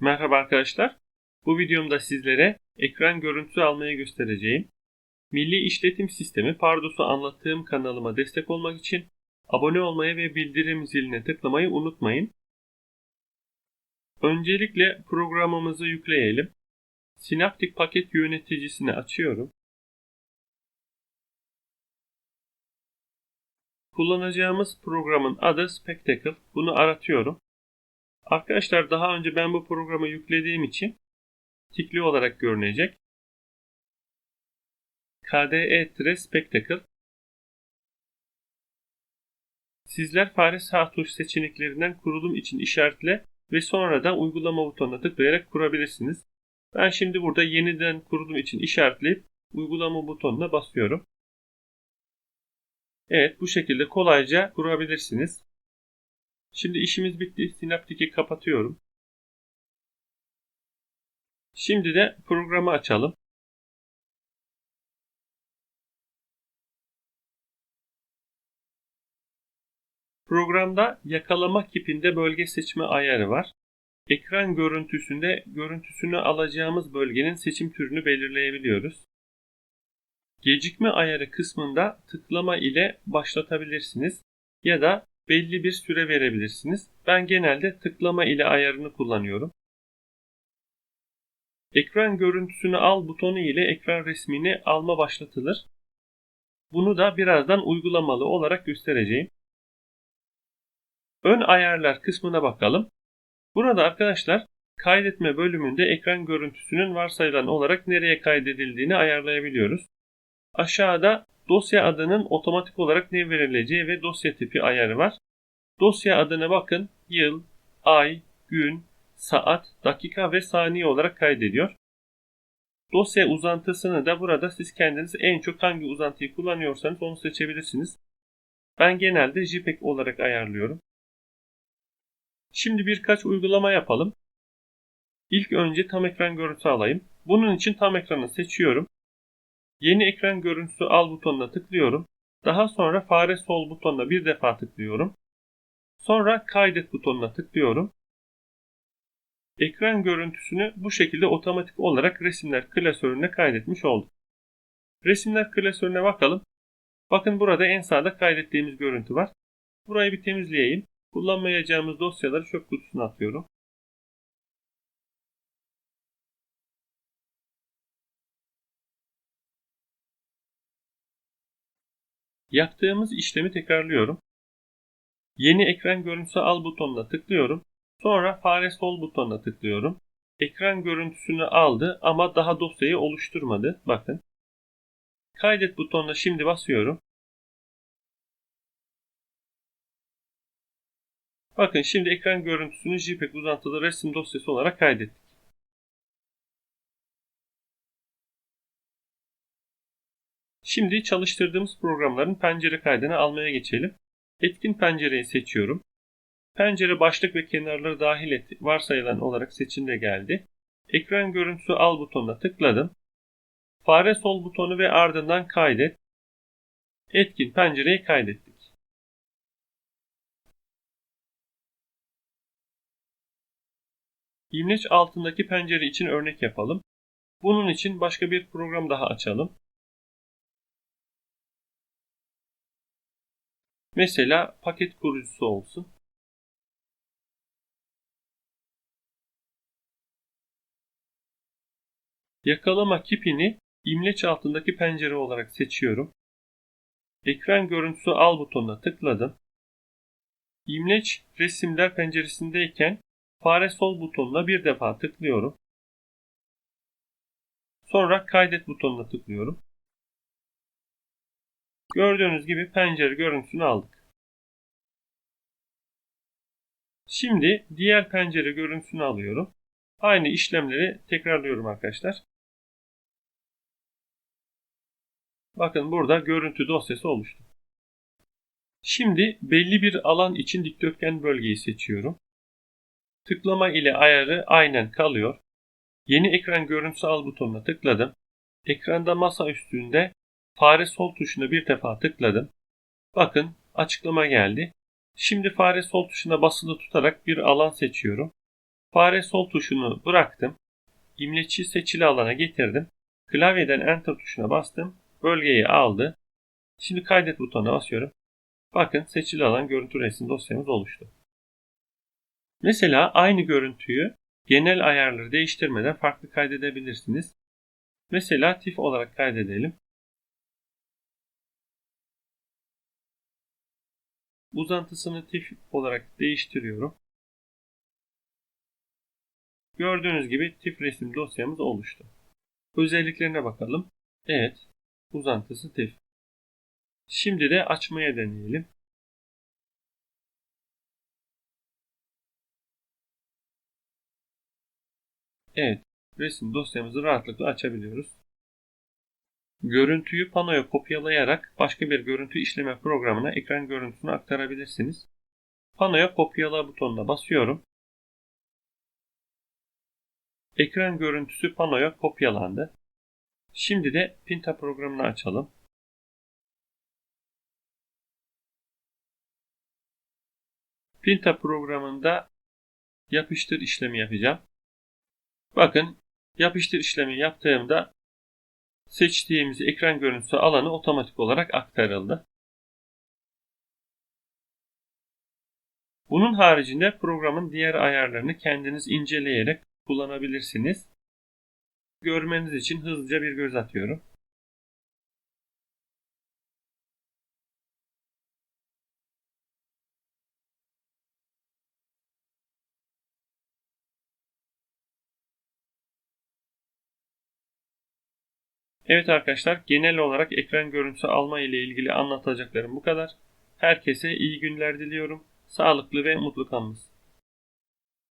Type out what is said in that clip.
Merhaba arkadaşlar. Bu videomda sizlere ekran görüntüsü almayı göstereceğim. Milli İşletim Sistemi Pardus'u anlattığım kanalıma destek olmak için abone olmayı ve bildirim ziline tıklamayı unutmayın. Öncelikle programımızı yükleyelim. Sinaptik paket yöneticisini açıyorum. Kullanacağımız programın adı Spectacle. Bunu aratıyorum. Arkadaşlar daha önce ben bu programı yüklediğim için tikli olarak görünecek. KDE Spectacle Sizler fare sağ tuş seçeneklerinden kurulum için işaretle ve sonra da uygulama butonuna tıklayarak kurabilirsiniz. Ben şimdi burada yeniden kurulum için işaretleyip uygulama butonuna basıyorum. Evet bu şekilde kolayca kurabilirsiniz. Şimdi işimiz bitti. Synaptic'i kapatıyorum. Şimdi de programı açalım. Programda yakalama kipinde bölge seçme ayarı var. Ekran görüntüsünde görüntüsünü alacağımız bölgenin seçim türünü belirleyebiliyoruz. Gecikme ayarı kısmında tıklama ile başlatabilirsiniz ya da belli bir süre verebilirsiniz. Ben genelde tıklama ile ayarını kullanıyorum. Ekran görüntüsünü al butonu ile ekran resmini alma başlatılır. Bunu da birazdan uygulamalı olarak göstereceğim. Ön ayarlar kısmına bakalım. Burada arkadaşlar kaydetme bölümünde ekran görüntüsünün varsayılan olarak nereye kaydedildiğini ayarlayabiliyoruz. Aşağıda dosya adının otomatik olarak ne verileceği ve dosya tipi ayarı var. Dosya adına bakın yıl, ay, gün, saat, dakika ve saniye olarak kaydediyor. Dosya uzantısını da burada siz kendiniz en çok hangi uzantıyı kullanıyorsanız onu seçebilirsiniz. Ben genelde JPEG olarak ayarlıyorum. Şimdi birkaç uygulama yapalım. İlk önce tam ekran görüntüsü alayım. Bunun için tam ekranı seçiyorum. Yeni ekran görüntüsü al butonuna tıklıyorum. Daha sonra fare sol butonuna bir defa tıklıyorum. Sonra kaydet butonuna tıklıyorum. Ekran görüntüsünü bu şekilde otomatik olarak resimler klasörüne kaydetmiş olduk. Resimler klasörüne bakalım. Bakın burada en sağda kaydettiğimiz görüntü var. Burayı bir temizleyeyim. Kullanmayacağımız dosyaları çöp kutusuna atıyorum. Yaptığımız işlemi tekrarlıyorum. Yeni ekran görüntüsü al butonuna tıklıyorum. Sonra fare sol butonuna tıklıyorum. Ekran görüntüsünü aldı ama daha dosyayı oluşturmadı. Bakın. Kaydet butonuna şimdi basıyorum. Bakın şimdi ekran görüntüsünü JPEG uzantılı resim dosyası olarak kaydettik. Şimdi çalıştırdığımız programların pencere kaydını almaya geçelim. Etkin pencereyi seçiyorum. Pencere başlık ve kenarları dahil et, varsayılan olarak seçimde geldi. Ekran görüntüsü al butonuna tıkladım. Fare sol butonu ve ardından kaydet. Etkin pencereyi kaydettik. İmleç altındaki pencere için örnek yapalım. Bunun için başka bir program daha açalım. Mesela paket kurucusu olsun. Yakalama kipini imleç altındaki pencere olarak seçiyorum. Ekran görüntüsü al butonuna tıkladım. İmleç resimler penceresindeyken fare sol butonuna bir defa tıklıyorum. Sonra kaydet butonuna tıklıyorum. Gördüğünüz gibi pencere görüntüsünü aldık. Şimdi diğer pencere görüntüsünü alıyorum. Aynı işlemleri tekrarlıyorum arkadaşlar. Bakın burada görüntü dosyası oluştu. Şimdi belli bir alan için dikdörtgen bölgeyi seçiyorum. Tıklama ile ayarı aynen kalıyor. Yeni ekran görüntüsü al butonuna tıkladım. Ekranda masa üstünde fare sol tuşuna bir defa tıkladım. Bakın açıklama geldi. Şimdi fare sol tuşuna basılı tutarak bir alan seçiyorum. Fare sol tuşunu bıraktım. İmleci seçili alana getirdim. Klavyeden Enter tuşuna bastım. Bölgeyi aldı. Şimdi kaydet butonuna basıyorum. Bakın seçili alan görüntü resim dosyamız oluştu. Mesela aynı görüntüyü genel ayarları değiştirmeden farklı kaydedebilirsiniz. Mesela TIFF olarak kaydedelim. Uzantısını TIFF olarak değiştiriyorum. Gördüğünüz gibi TIFF resim dosyamız oluştu. Özelliklerine bakalım. Evet, uzantısı TIFF. Şimdi de açmaya deneyelim. Evet, resim dosyamızı rahatlıkla açabiliyoruz. Görüntüyü panoya kopyalayarak başka bir görüntü işleme programına ekran görüntüsünü aktarabilirsiniz. Panoya kopyala butonuna basıyorum. Ekran görüntüsü panoya kopyalandı. Şimdi de Pinta programını açalım. Pinta programında yapıştır işlemi yapacağım. Bakın yapıştır işlemi yaptığımda seçtiğimiz ekran görüntüsü alanı otomatik olarak aktarıldı. Bunun haricinde programın diğer ayarlarını kendiniz inceleyerek kullanabilirsiniz. Görmeniz için hızlıca bir göz atıyorum. Evet arkadaşlar genel olarak ekran görüntüsü alma ile ilgili anlatacaklarım bu kadar. Herkese iyi günler diliyorum. Sağlıklı ve mutlu kalınız.